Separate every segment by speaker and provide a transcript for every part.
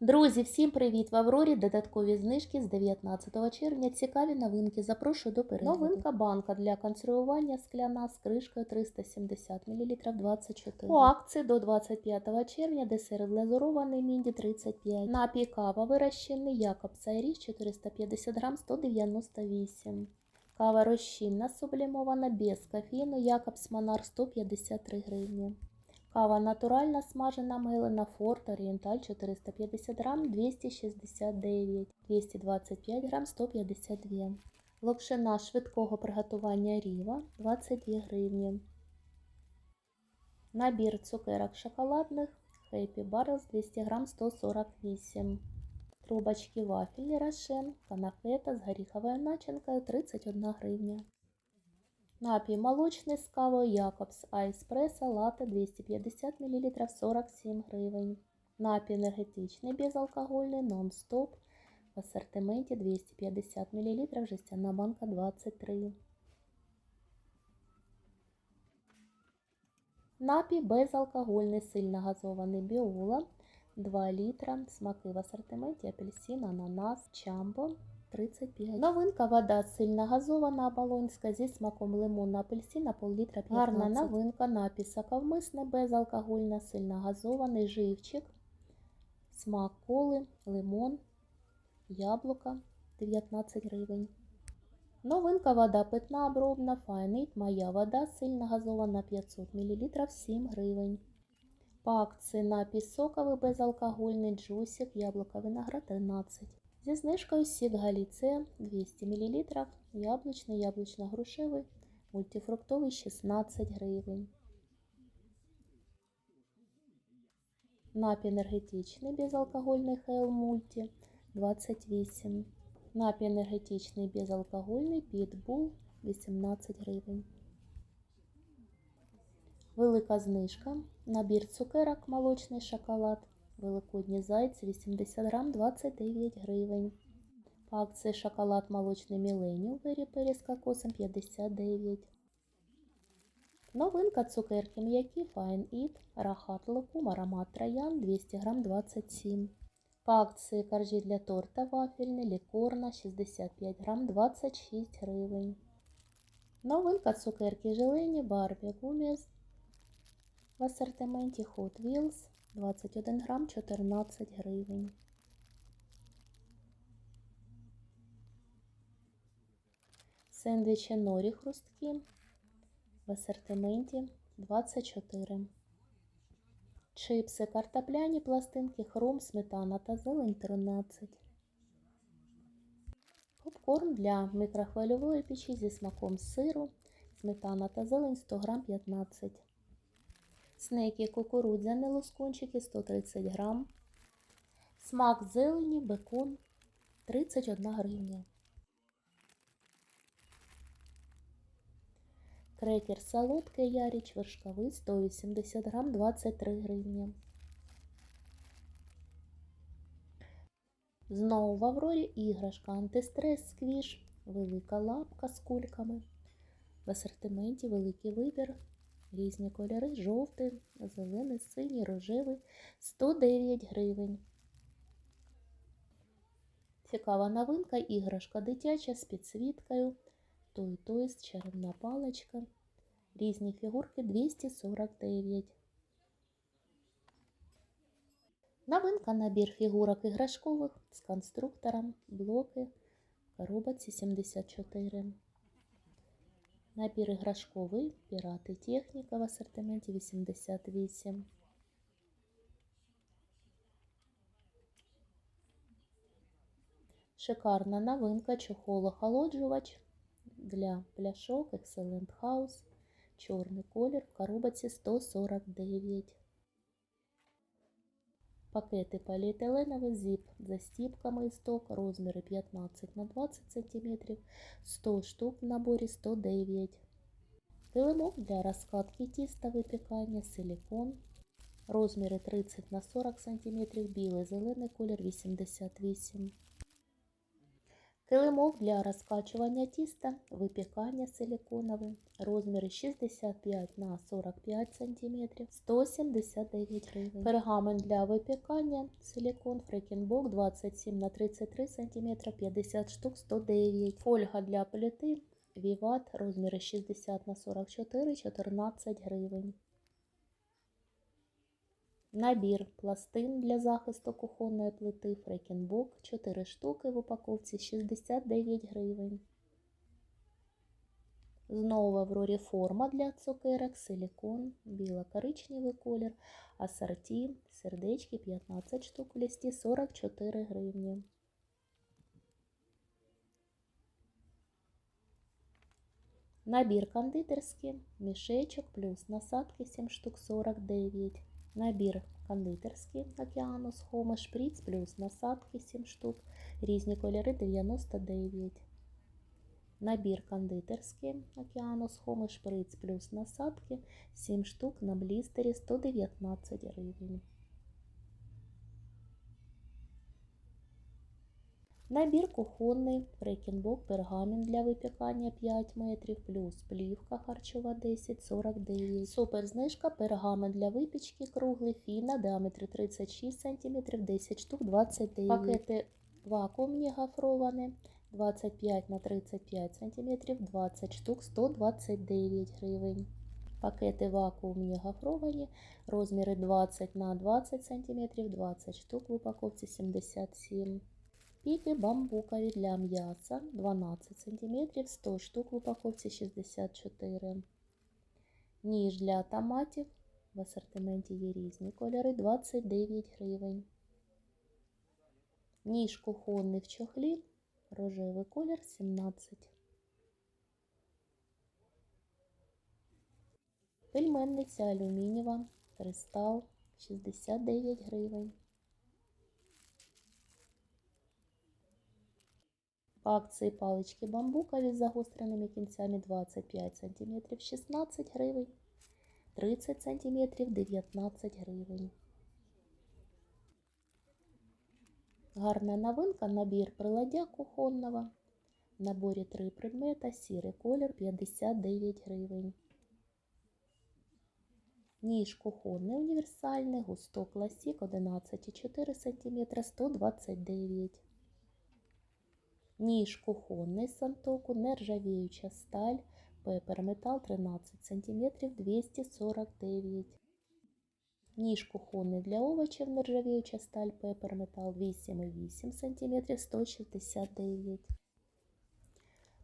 Speaker 1: Друзі, всім привіт! В Аврорі додаткові знижки з 19 червня. Цікаві новинки. Запрошую до перегляду. Новинка банка для консервування скляна з кришкою 370 мл 24. По акції до 25 червня десерт глазурований мінді 35. Напій кава вирощений Якобс Айріш 450 грам 198. Кава розчинна сублімована без кофеїну Якобс Монар 153 гривні. Кава натуральна смажена мелена Форт Орієнталь 450 грам 269, 225 грам 152. Локшина швидкого приготування Ріва 22 гривні. Набір цукерок шоколадних Happy Barrels 200 грам 148. Трубочки вафель Рошен, канафета з горіховою начинкою 31 гривня. Напій молочний з кавою Якобс Айспресо лате 250 мл 47 гривень. Напій енергетичний безалкогольний нон-стоп в асортименті 250 мл жестяна банка 23. Напій безалкогольний сильно газований біола 2 літра. Смаки в асортименті апельсин, ананас, чамбо 35. Новинка вода сильно газована оболонська зі смаком лимонна апельсина пол-літра 15. Гарна новинка напій соковмисне безалкогольна, сильно газований живчик. Смак коли, лимон, яблука 19 гривень. Новинка вода питна обробна Файнит. Моя вода сильно газована 500 мл 7 гривень. По акції напій соковий безалкогольний джусик, яблука виноград 13. Зі знижкою сік галіце 200 мл, яблучний, яблучно-грушевий, мультифруктовий 16 гривень. Напій енергетичний безалкогольний Хейл Мульті 28. Напій енергетичний безалкогольний Pitbull 18 гривень. Велика знижка. Набір цукерок молочний шоколад. Великодні зайці 80 грам 29 гривень. По акції шоколад молочний Міленіум пері з кокосом 59. Новинка цукерки м'які Fine Eat, рахат лукум, аромат троян 200 грам 27. По акції коржі для торта вафельний, лікорна 65 грам 26 гривень. Новинка цукерки желені Барбі Гуміс в асортименті Hot Wheels 21 грам 14 гривень. Сендвічі норі хрусткі в асортименті 24. Чипси картопляні пластинки хром, сметана та зелень 13. Попкорн для мікрохвильової печі зі смаком сиру, сметана та зелень 100 грам 15. Снеки кукурудзяні лоскунчики 130 грам. Смак зелені, бекон 31 гривня. Крекер солодкий яріч вершковий 180 грам 23 гривні. Знову в Аврорі іграшка антистрес сквіш, велика лапка з кульками. В асортименті великий вибір. Різні кольори жовтий, зелений, синій, рожевий 109 гривень. Цікава новинка іграшка дитяча з підсвіткою. Той той чарівна паличка. Різні фігурки 249. Новинка набір фігурок іграшкових з конструктором, блоки, коробці 74. Набір іграшковий, пірати техніка в асортименті 88. Шикарна новинка чохол-охолоджувач для пляшок Excellent House. Чорний колір в коробці 149. Пакети поліетиленових зіп за стіпками і сток, розміри 15 на 20 см, 100 штук в наборі 109 Килимок для розкладки тіста випікання, силикон, розміри 30 на 40 см, білий, зелений колір 88 Килимок для розкачування тіста, випікання силіконове, розміри 65 на 45 см, 179 гривень. Пергамент для випікання, силікон, фрекінбок 27 на 33 см, 50 штук, 109. Фольга для плити, віват, розміри 60 на 44, 14 гривень. Набір пластин для захисту кухонної плити Фрекінбок 4 штуки в упаковці 69 гривень. Знову в Аврорі форма для цукерок, силікон, біло-коричневий колір, асорті, сердечки 15 штук в листі 44 гривні. Набір кондитерський, мішечок плюс насадки 7 штук 49. Набір кондитерський океанус Хома шприц плюс насадки 7 штук, різні кольори 99. Набір кондитерський океанус Хоми шприц плюс насадки 7 штук на блістері 119 гривень. Набір кухонний, фрекінбок, пергамент для випікання 5 метрів, плюс плівка харчова 10, 49. Супер знижка, пергамент для випічки круглий, фіна, діаметр 36 см, 10 штук, 29. Пакети вакуумні гофровані, 25 на 35 см, 20 штук, 129 гривень. Пакети вакуумні гофровані, розміри 20 на 20 см, 20 штук в упаковці 77 Піки бамбукові для м'яса 12 см, 100 штук в упаковці 64 Ніж для томатів. В асортименті є різні кольори 29 гривень. Ніж кухонний в чохлі, рожевий колір 17 Пельменниця алюмінієва, кристал 69 гривень. Акції палички бамбукові з загостреними кінцями 25 см 16 гривень, 30 см 19 гривень. Гарна новинка, набір приладдя кухонного. В наборі 3 предмета, сірий колір 59 гривень. Ніж кухонний універсальний, густок класік 11,4 см 129 Ніж кухонний сантоку, нержавіюча сталь, пепер-метал 13 см 249 Ніж кухонний для овочів, нержавіюча сталь, пепер-метал 8,8 см 169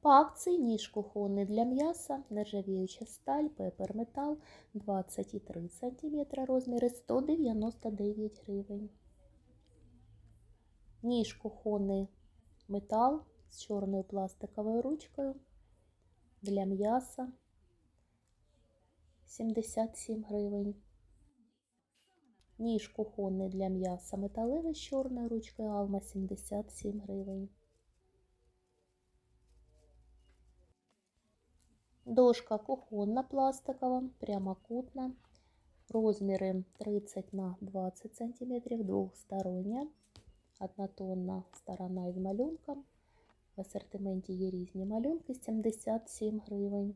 Speaker 1: По акції ніж кухонний для м'яса, нержавіюча сталь, пепер-метал 23 см розміри 199 гривень. Ніж кухонний метал з чорною пластиковою ручкою для м'яса 77 гривень. Ніж кухонний для м'яса металевий з чорною ручкою Алма 77 гривень. Дошка кухонна пластикова, прямокутна, розміри 30 на 20 см, двохстороння. Однотонна сторона із малюнком. В асортименті є різні малюнки 77 гривень.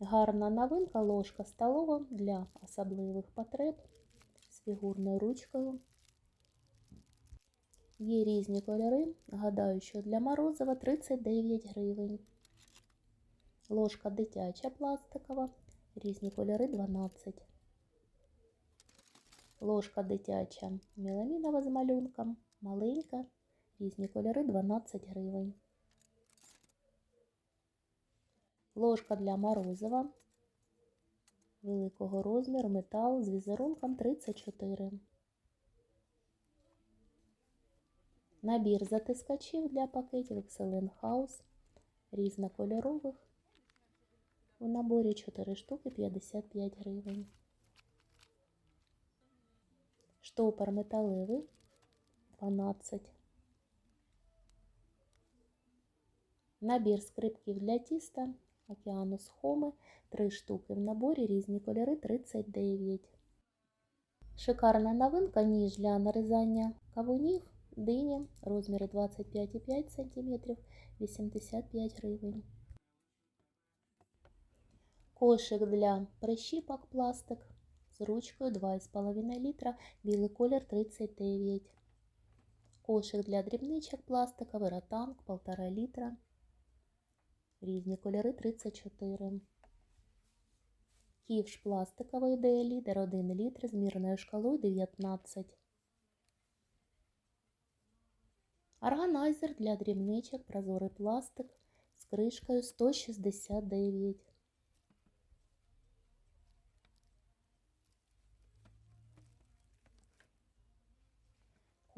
Speaker 1: Гарна новинка ложка столова для особливих потреб з фігурною ручкою. Є різні кольори. Гадаю, що для морозива 39 гривень. Ложка дитяча пластикова, різні кольори 12 Ложка дитяча меламінова з малюнком, маленька, різні кольори 12 гривень. Ложка для морозива великого розміру, метал з візерунком 34. Набір затискачів для пакетів Excellent House різнокольорових. У наборі 4 штуки 55 гривень. Штопор металевий 12. Набір скрипків для тіста Океанус Хоми 3 штуки в наборі різні кольори 39. Шикарна новинка ніж для нарізання кавунів дині, розміри 25,5 см, 85 гривень. Кошик для прищіпок пластик з ручкою 2,5 літра, білий колір 39. Кошик для дрібничок пластиковий, ротанг 1,5 літра. Різні кольори 34. Ківш пластиковий ідея лідер 1 літр з мірною шкалою 19. Органайзер для дрібничок прозорий пластик з кришкою 169.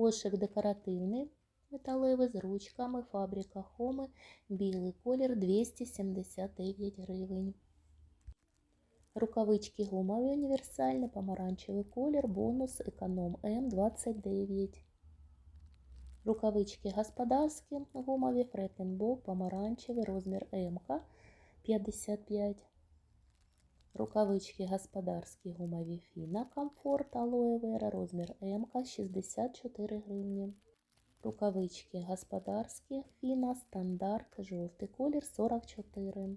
Speaker 1: Кошик декоративний металевий з ручками, фабрика Хоми, білий колір 279 гривень. Рукавички гумові універсальні, помаранчевий колір, бонус економ М29. Рукавички господарські, гумові, фрекенбок, помаранчевий, розмір М 55. Рукавички господарські гумові Фіна Комфорт Алоe Vera, розмір М 64 гривні. Рукавички господарські Фіна Стандарт, жовтий колір 44.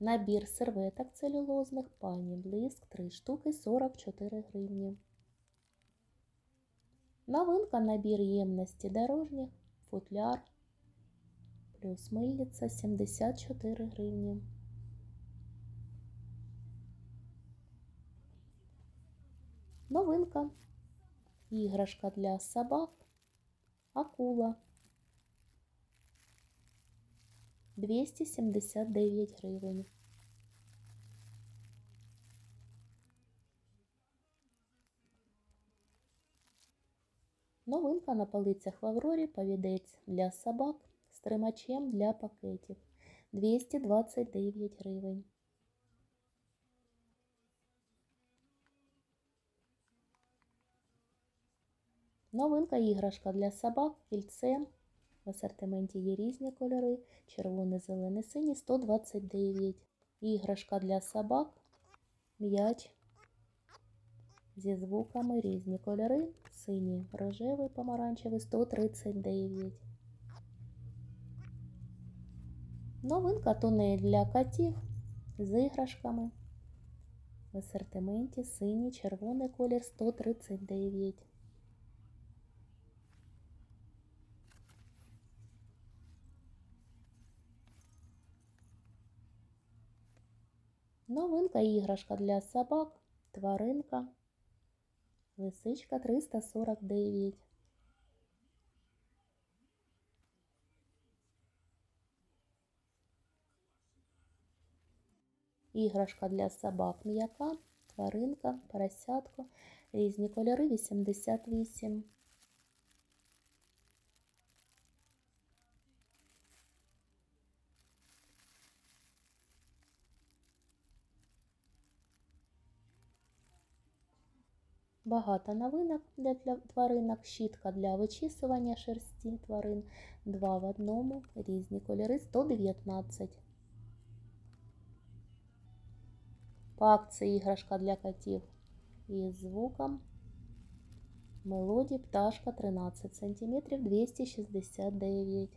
Speaker 1: Набір серветок целюлозних пані Блиск 3 штуки 44 гривні. Новинка набір ємності дорожніх, футляр плюс мильниця 74 гривні. Новинка. Іграшка для собак. Акула. 279 гривень. Новинка на полицях в Аврорі повідець для собак з тримачем для пакетів 229 гривень. Новинка іграшка для собак кільце. В асортименті є різні кольори: червоний, зелений, синій 129. Іграшка для собак, м'яч зі звуками різні кольори. Синій, рожевий, помаранчевий 139. Новинка тунель для котів з іграшками. В асортименті синій, червоний колір 139. Новинка іграшка для собак, тваринка, лисичка 349. Іграшка для собак м'яка, тваринка, поросятко, різні кольори 88. Багато новинок для, тваринок, щітка для вичісування шерсті тварин, два в одному, різні кольори 119. По акції іграшка для котів із звуком мелодії пташка 13 см 269.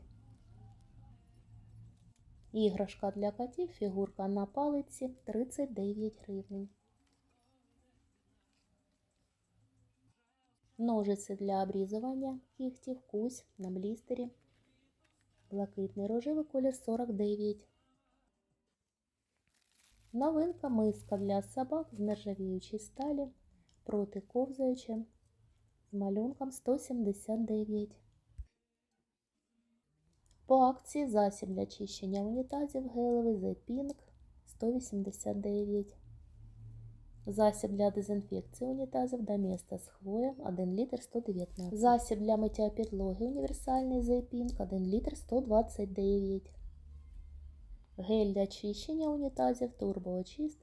Speaker 1: Іграшка для котів, фігурка на палиці 39 гривень. Ножиці для обрізування кігтів, кусь на блістері. Блакитний рожевий колір 49. Новинка миска для собак з нержавіючої сталі проти протиковзаюча з малюнком 179. По акції засіб для чищення унітазів гелевий The Pink 189. Засіб для дезінфекції унітазів Доместос хвоя 1 літр 119. Засіб для миття підлоги універсальний Зейпінк 1 літр 129. Гель для очищення унітазів турбоочист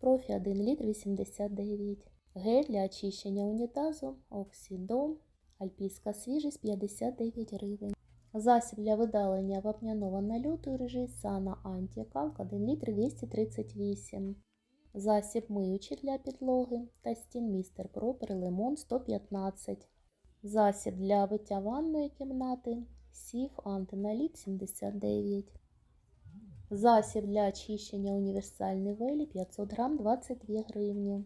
Speaker 1: профі 1 літр 89. Гель для очищення унітазу Оксидом Альпійська свіжість 59 гривень. Засіб для видалення вапняного нальоту і режі Сана Антікалк 1 літр 238. Засіб миючий для підлоги та стін Містер Пропер Лимон 115. Засіб для виття ванної кімнати. Сів антиналіт 79. Засіб для очищення універсальний велі 500 грам 22 гривні.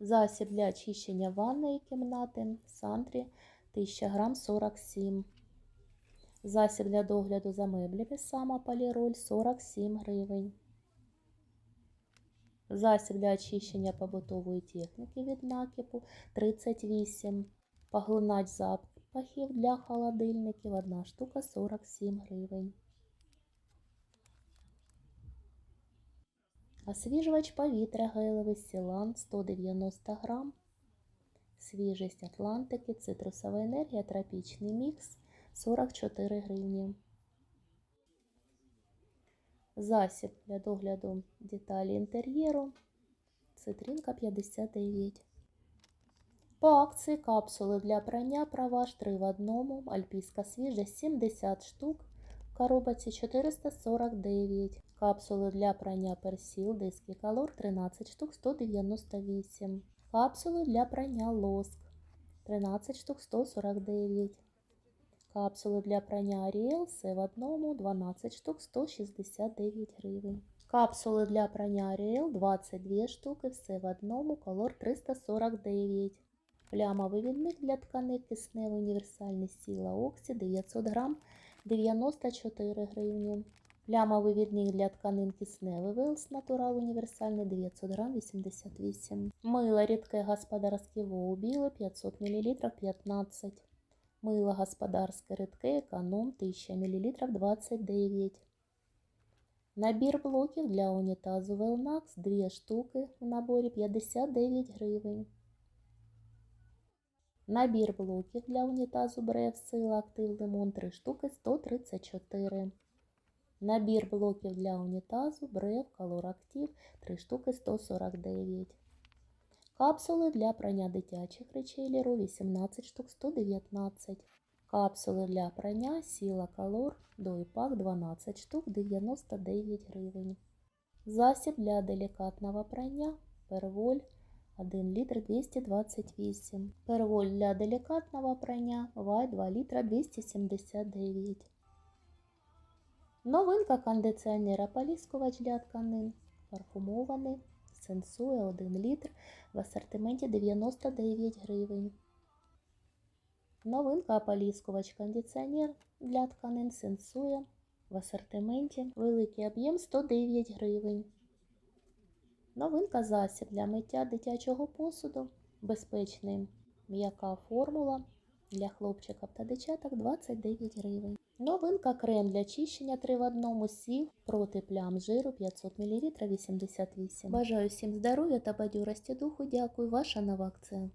Speaker 1: Засіб для очищення ванної кімнати Сантрі 1000 грам 47. Засіб для догляду за меблями Сама Поліроль 47 гривень. Засіб для очищення побутової техніки від накипу 38. Поглинач запахів для холодильників 1 штука 47 гривень. Освіжувач повітря гелевий Сілан 190 грам. Свіжість Атлантики, цитрусова енергія, тропічний мікс 44 гривні. Засіб для догляду деталі інтер'єру. Цитринка 59. По акції капсули для прання праваш 3 в одному. Альпійська свіжість 70 штук. В коробці 449. Капсули для прання персіл, диски колор 13 штук 198. Капсули для прання лоск 13 штук 149. Капсули для прання Ariel все в одному 12 штук 169 гривень. Капсули для прання Ariel 22 штуки, все в одному, колор 349. Плямовий відмик для ткани кисневий універсальний сіла Оксі 900 грам 94 гривні. Плямовий відмік для тканин кисневий Велс Натурал універсальний 900 грам 88. Мило рідке господарське воу біле 500 мл 15. Мило господарське рідке економ 1000 мл 29. Набір блоків для унітазу Велнакс 2 штуки в наборі 59 гривень. Набір блоків для унітазу Брев Сила Актив Лимон 3 штуки 134. Набір блоків для унітазу Брев Color Active 3 штуки 149. Капсули для прання дитячих речей Ліро 18 штук 119. Капсули для прання Сіла Color Дойпак 12 штук 99 гривень. Засіб для делікатного прання Перволь 1 літр 228. Перволь для делікатного прання Вай 2 літра 279. Новинка кондиціонера поліскувач для тканин. Парфумований. Сенсує 1 літр в асортименті 99 гривень. Новинка ополіскувач кондиціонер для тканин Сенсує в асортименті. Великий об'єм 109 гривень. Новинка засіб для миття дитячого посуду. Безпечний м'яка формула для хлопчиків та дівчаток 29 гривень. Новинка крем для чищення 3 в 1 сів проти плям жиру 500 мл 88. Бажаю всім здоров'я та бадьорості духу. Дякую, ваша нова акція.